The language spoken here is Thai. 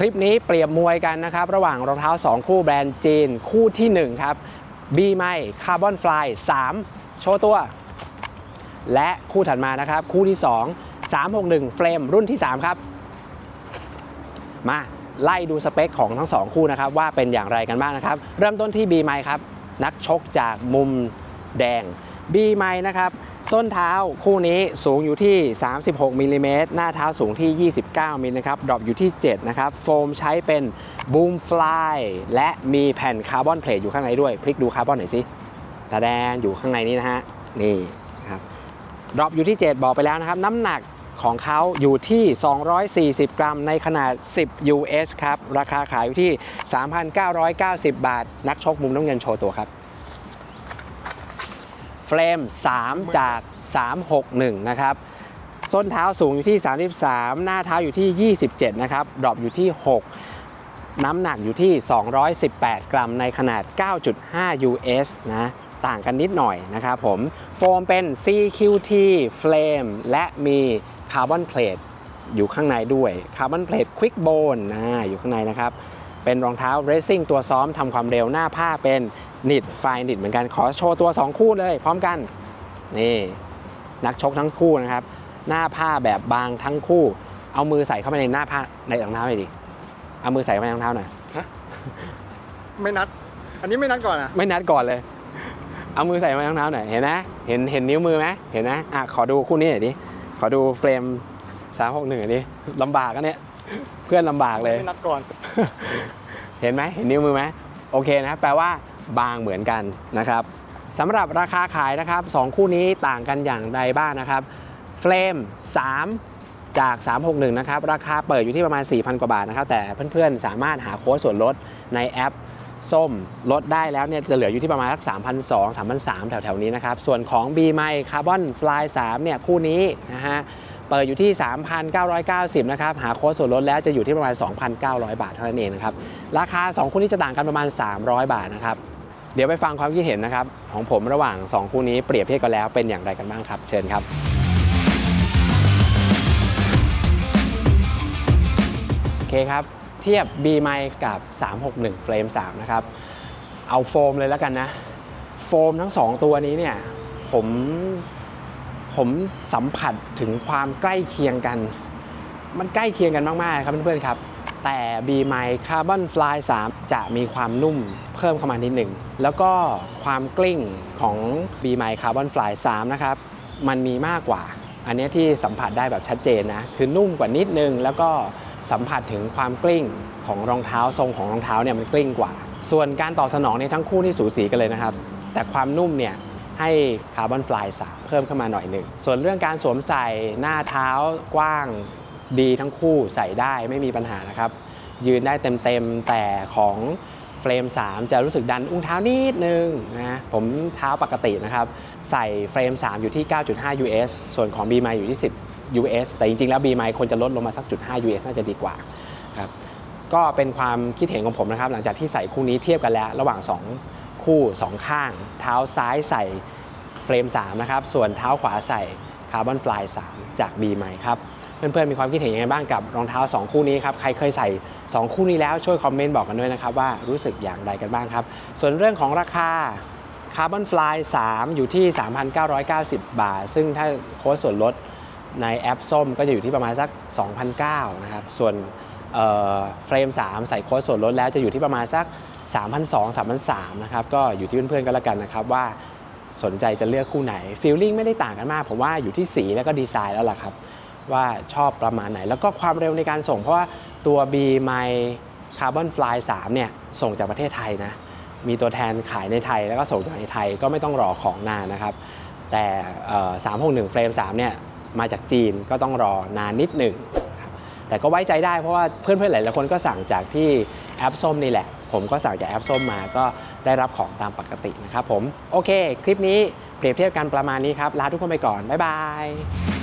คลิปนี้เปรียบมวยกันนะครับ ระหว่างรองเท้า 2 คู่แบรนด์จีน คู่ที่ 1 ครับ b ีไมคาร์บอนฟลาย3โชว์ตัว และคู่ถัดมานะครับ คู่ที่ 2 361เฟรมรุ่นที่ 3 ครับ มาไล่ดูสเปคของทั้ง 2 คู่นะครับ ว่าเป็นอย่างไรกันบ้างนะครับ เริ่มต้นที่ b ีไมครับ นักชกจากมุมแดง b ีไมนะครับ ส้นเท้าคู่นี้สูงอยู่ที่ 36มิลลิเมตรหน้าเท้าสูงที่ 29มิลนะครับ ดรอปอยู่ที่ 7 นะครับ โฟมใช้เป็นบูมฟลายและมีแผ่นคาร์บอนเพลทอยู่ข้างในด้วย พลิกดูคาร์บอนหน่อยสิตาแดงอยู่ข้างในนี้นะฮะ นี่นะครับ ดรอปอยู่ที่ 7 บอกไปแล้วนะครับ น้ำหนักของเขาอยู่ที่ 240 กรัมในขนาด 10 US ครับ ราคาขายอยู่ที่ 3,990 บาท นักชกมุมน้ำเงินโชว์ตัวครับ เฟรม 3 จาก 361 นะครับส้นเท้าสูงอยู่ที่ 33 หน้าเท้าอยู่ที่ 27 นะครับ ดรอปอยู่ที่ 6 น้ำหนักอยู่ที่ 218 กรัมในขนาด 9.5 US นะ ต่างกันนิดหน่อยนะครับผม โฟมเป็น CQT Flame และมีคาร์บอนเพลทอยู่ข้างในด้วย คาร์บอนเพลทควิกโบนนะอยู่ข้างในนะครับ เป็นรองเท้าเรซซิ่งตัวซ้อมทำความเร็วหน้าผ้าเป็นนิดไฟนิดเหมือนกันขอโชว์ตัว 2 คู่เลย พร้อมกัน นี่ นักชกทั้งคู่นะครับ หน้าผ้าแบบบางทั้งคู่ เอามือใส่เข้าไปในหน้าผ้าในรองเท้าหน่อยดิเอามือใส่เข้าไปในรองเท้าหน่อยไม่นัด อันนี้ไม่นัดก่อนอะไม่นัดก่อนเลย เอามือใส่มาในรองเท้าหน่อยเห็นนะเห็นเห็นนิ้วมือไหมเห็นนะอะขอดูคู่นี้หน่อยดิขอดูเฟรม3 6 1ดิลำบากกันเนี่ย เพื่อนลำบากเลย ไม่นัดก่อน เห็นไหมเห็นนิ้วมือไหมโอเคนะแปลว่าบางเหมือนกันนะครับสำหรับราคาขายนะครับ 2 คู่นี้ต่างกันอย่างใดบ้างนะครับเฟรม 3 จาก 361 นะครับ ราคาเปิดอยู่ที่ประมาณ 4,000 กว่าบาทนะครับ แต่เพื่อนๆ สามารถหาโค้ดส่วนลดในแอปส้มลดได้แล้วเนี่ยจะเหลืออยู่ที่ประมาณสัก3,200 3,300 แถวๆนี้นะครับ ส่วนของ B m i Carbon Fly 3เนี่ยคู่นี้นะฮะ เปิดอยู่ที่ 3,990 นะครับ หาโค้ดส่วนลดแล้วจะอยู่ที่ประมาณ 2,900 บาทเท่านั้นเองนะครับ ราคา 2 คู่นี้จะต่างกันประมาณ 300 บาทนะครับ เดี๋ยวไปฟังความคิดเห็นนะครับ ของผมระหว่าง 2 คู่นี้เปรียบเทียบกันแล้วเป็นอย่างไรกันบ้างครับ เชิญครับ โอเคครับ เทียบ B m i กับ 361 Frame 3 นะครับ เอาโฟมเลยแล้วกันนะ โฟมทั้ง 2 ตัวนี้เนี่ยผม ผมสัมผัสถึงความใกล้เคียงกัน มันใกล้เคียงกันมากๆครับเพื่อนๆครับ แต่ B m i Carbon Fly 3 จะมีความนุ่มเพิ่มเข้ามานิดหนึ่ง แล้วก็ความกลิ้งของ B m i Carbon Fly 3 นะครับ มันมีมากกว่า อันนี้ที่สัมผัสได้แบบชัดเจนนะ คือนุ่มกว่านิดนึง แล้วก็สัมผัสถึงความกลิ้งของรองเท้าทรงของรองเท้าเนี่ยมันกลิ้งกว่า ส่วนการตอบสนองเนี่ยทั้งคู่นี่สูสีกันเลยนะครับ แต่ความนุ่มเนี่ย ให้คาร์บอนฟลาย3เพิ่มเข้ามาหน่อยหนึ่ง ส่วนเรื่องการสวมใส่หน้าเท้ากว้างดีทั้งคู่ใส่ได้ไม่มีปัญหานะครับ ยืนได้เต็มๆ แต่ของเฟรม 3 จะรู้สึกดันอุ้งเท้านิดนึงนะผมเท้าปกตินะครับ ใส่เฟรม 3 อยู่ที่ 9.5 US ส่วนของ B m i อยู่ที่ 10 US แต่จริงๆ แล้ว B m i ควรจะลดลงมาสัก0.5 US น่าจะดีกว่าครับก็เป็นความคิดเห็นของผมนะครับ หลังจากที่ใส่คู่นี้เทียบกันแล้วระหว่าง 2 คู่ 2 ข้าง เท้าซ้ายใส่เฟรม 3 นะครับ ส่วนเท้าขวาใส่คาร์บอนฟลาย 3 จาก B ใหม่ครับ เพื่อนๆ มีความคิดเห็นยังไงบ้างกับรองเท้า 2 คู่นี้ครับ ใครเคยใส่ 2 คู่นี้แล้วช่วยคอมเมนต์บอกกันด้วยนะครับว่ารู้สึกอย่างไรกันบ้างครับ ส่วนเรื่องของราคาคาร์บอนฟลาย 3 อยู่ที่ 3,990 บาท ซึ่งถ้าโค้ดส่วนลดในแอปส้มก็จะอยู่ที่ประมาณสัก2,900นะครับ ส่วนเฟรม 3 ใส่โค้ดส่วนลดแล้วจะอยู่ที่ประมาณสัก 3,200 3,300นะครับก็อยู่ที่เพื่อนๆก็แล้วกันนะครับว่าสนใจจะเลือกคู่ไหนฟีลลิ่งไม่ได้ต่างกันมาก ผมว่าอยู่ที่สีแล้วก็ดีไซน์แล้วล่ะครับ ว่าชอบประมาณไหน แล้วก็ความเร็วในการส่ง เพราะว่าตัว B m i Carbon Fly 3เนี่ยส่งจากประเทศไทยนะ มีตัวแทนขายในไทยแล้วก็ส่งจากในไทยก็ไม่ต้องรอของนานนะครับ แต่361เฟรม3เนี่ยมาจากจีนก็ต้องรอนานนิดหนึ่งแต่ก็ไว้ใจได้เพราะว่าเพื่อนๆหลายๆคนก็สั่งจากที่แอปส้มนี่แหละ ผมก็สั่งจากแอปส้มมาก็ได้รับของตามปกตินะครับผม โอเค คลิปนี้เปรียบเทียบกันประมาณนี้ครับ ลาทุกคนไปก่อน บ๊ายบาย